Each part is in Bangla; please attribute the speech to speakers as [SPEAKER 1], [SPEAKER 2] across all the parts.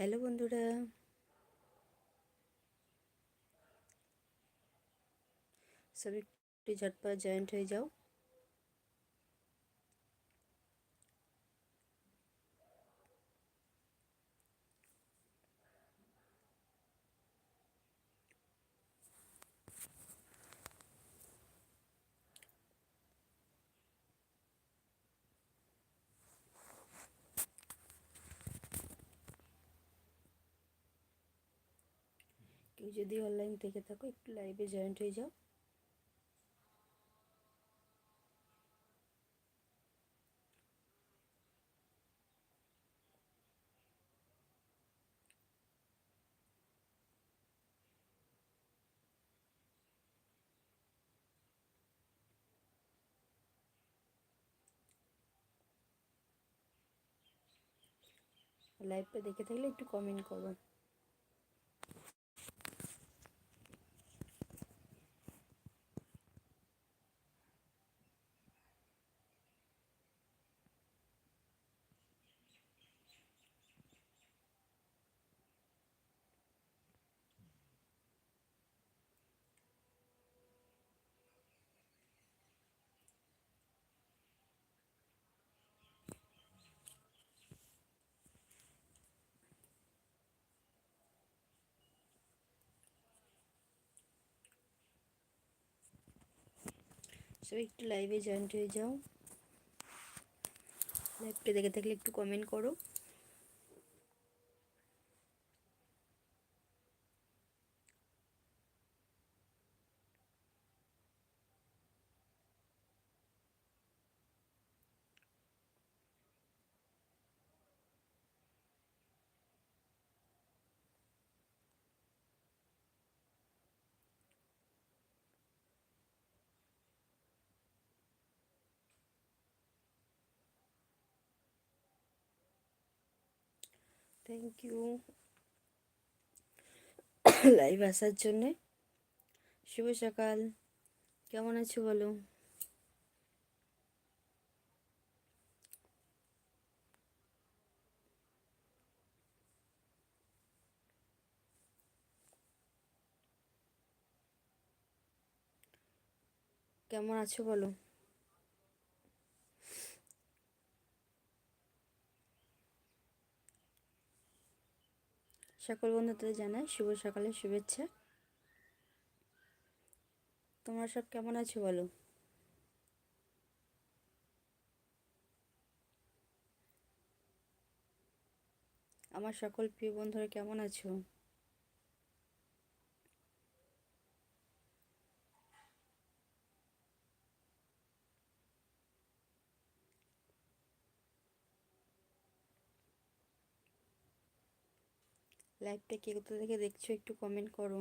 [SPEAKER 1] হ্যালো বন্ধুরা। সব একটু ঝটপট জয়েন্ট হয়ে যাও। কেউ যদি অনলাইন থেকে থাকো, একটু লাইভে জয়েন্ট হয়ে যাও। লাইভটা দেখে থাকলে একটু কমেন্ট করো। সবাই একটু লাইভে জয়েন্ট হয়ে যাও। লাইভটা দেখে থাকলে একটু কমেন্ট করো। থ্যাংক ইউ লাইভ আসার জন্যে শুভ সকাল। কেমন আছো বলো? কেমন আছো বলো? সকল বন্ধুদের জানাই শুভ সকালের শুভেচ্ছা। তোমরা সব কেমন আছো বলো? আমার সকল প্রিয় বন্ধুরা কেমন আছো? লাইভটা কে কোথা থেকে দেখছ একটু কমেন্ট করো।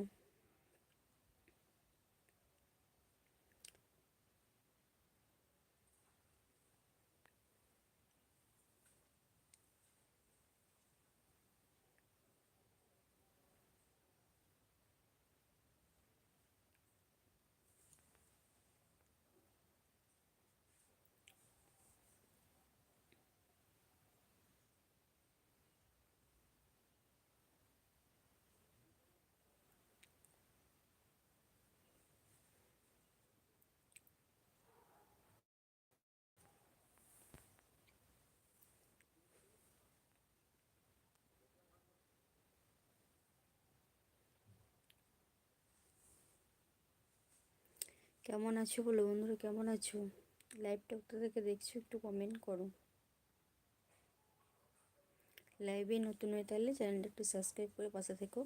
[SPEAKER 1] কেমন আছো বলো? বন্ধুরা কেমন আছো? লাইভটা কোথা থেকে দেখছ, একটু কমেন্ট করো। লাইভে নতুন হয়ে তাহলে চ্যানেলটা একটু সাবস্ক্রাইব করে পাশে থেকো।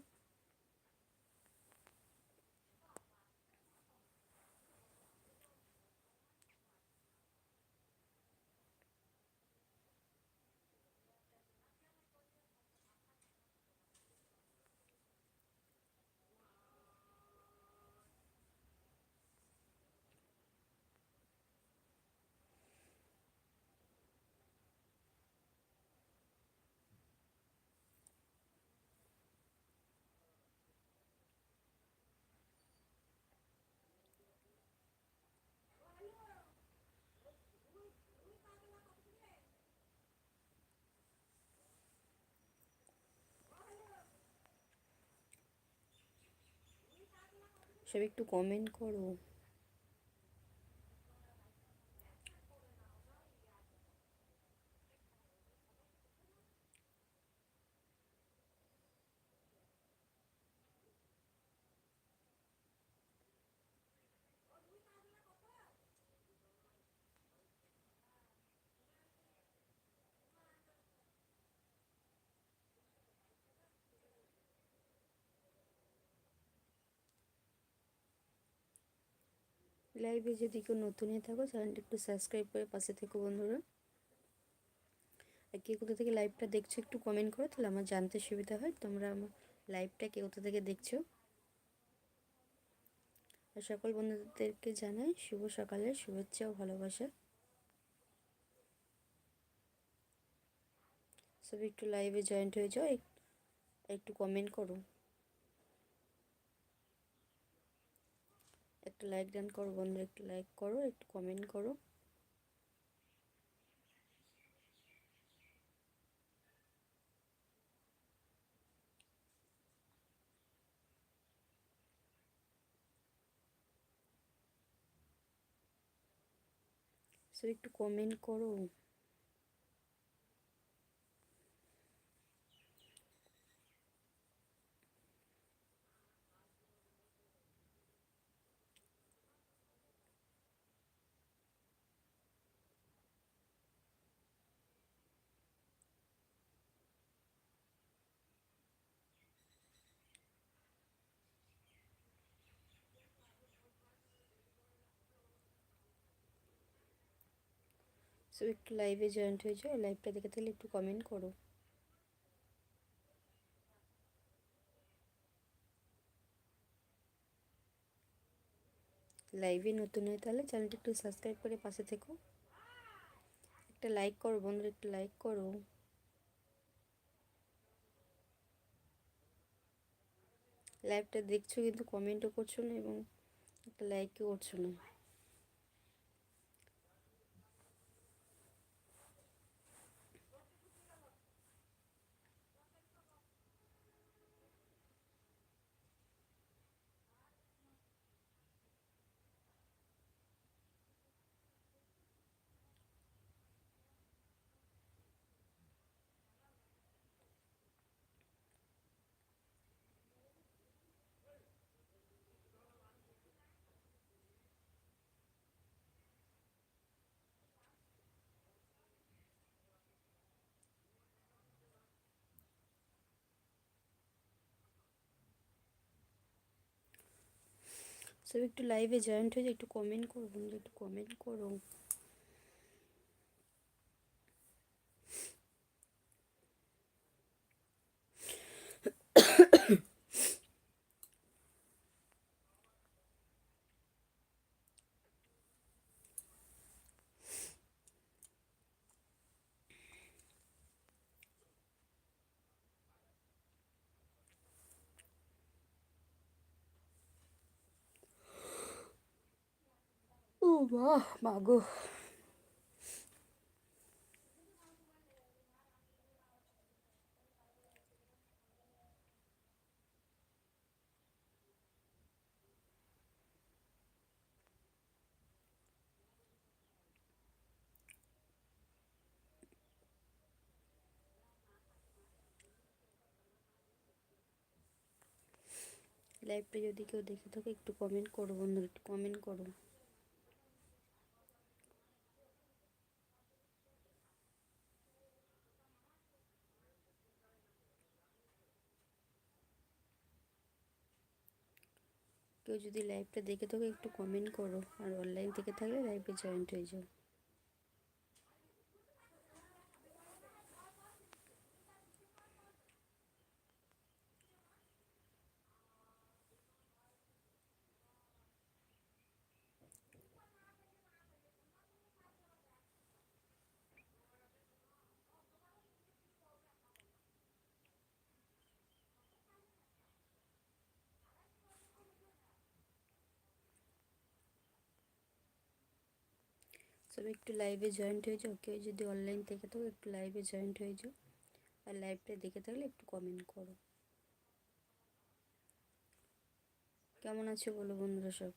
[SPEAKER 1] সব একটু কমেন্ট করো। লাইভে যদি কেউ নতুন হয়ে থাকো চ্যানেলটা একটু সাবস্ক্রাইব করে পাশে থেকো বন্ধুরা। আর কে কোথা থেকে লাইভটা দেখছ একটু কমেন্ট করো, তাহলে আমার জানতে সুবিধা হয় তোমরা আমার লাইভটা কে কোথা থেকে দেখছ। আর সকল বন্ধুদেরকে জানাই শুভ সকালের শুভেচ্ছা ও ভালোবাসা। সব একটু লাইভে জয়েন্ট হয়ে যাও একটু কমেন্ট করো। একটা লাইক ডান করো, বন্ধুরা একটু লাইক করো, একটু কমেন্ট করো। সো একটু কমেন্ট করো। সো একটু লাইভে জয়েন্ট হয়ে যাও লাইভটা দেখে তাহলে একটু কমেন্ট করো লাইভে নতুন হয়ে তাহলে চ্যানেলটা একটু সাবস্ক্রাইব করে পাশে থেকো। একটা লাইক করো, বন্ধুরা, একটু লাইক করো। লাইভটা দেখছ কিন্তু কমেন্টও করছ না এবং একটা লাইকও করছ না। সব একটু লাইভে জয়েন্ট হয়ে যায় একটু কমেন্ট করুন একটু কমেন্ট করো। মা মাগো লাইভটা যদি কেউ দেখে থাকে একটু কমেন্ট করো বন্ধুরা একটু কমেন্ট করো। কেউ যদি লাইভটা দেখে থাকো একটু কমেন্ট করো, আর অনলাইন থেকে থাকলে লাইভে জয়েন্ট হয়ে যাও। সব একটু লাইভে জয়েন্ট হয়ে যাও, কেউ যদি অনলাইন থেকে থাকো, একটু লাইভে জয়েন্ট হয়ে যাও। আর লাইভটা দেখে থাকলে একটু কমেন্ট করো। কেমন আছো বলো বন্ধুরা সব?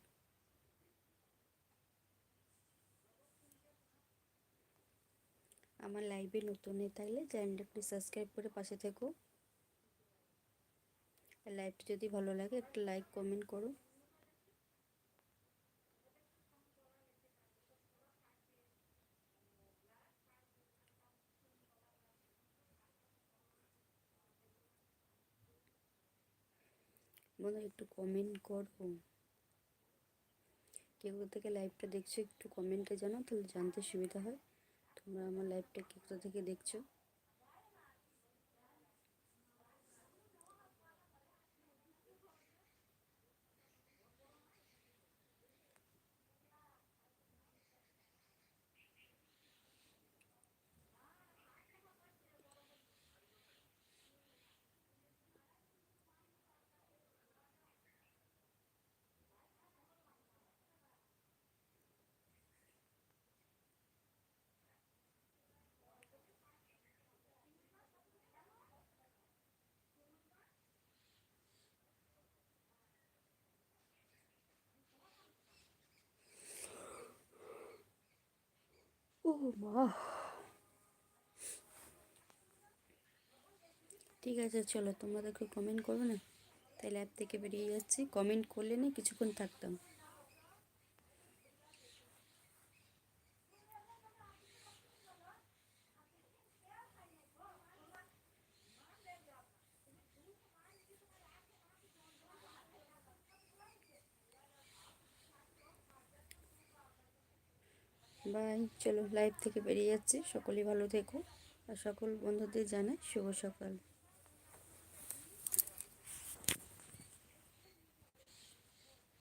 [SPEAKER 1] আমার লাইভে নতুন হয়ে থাকলে চ্যানেলটা একটু সাবস্ক্রাইব করে পাশে থেকো। লাইভটা যদি ভালো লাগে, একটা লাইক কমেন্ট করো। বন্ধুরা একটু কমেন্ট করো। কেউ থেকে লাইভটা দেখছ, একটু কমেন্টে জানাও, তাহলে জানতে সুবিধা হয়। তোমরা আমার লাইভটা কে কোথা থেকে দেখছ? ঠিক আছে, চলো তোমরা দেখো কমেন্ট করবে না? তাহলে অ্যাপ থেকে বেরিয়ে যাচ্ছি। কমেন্ট করলে না কিছুক্ষণ থাকতাম। বাই, চলো লাইভ থেকে বেরিয়ে যাচ্ছি। সকলেই ভালো থেকো। আর সকল বন্ধুদের জানাই শুভ সকাল।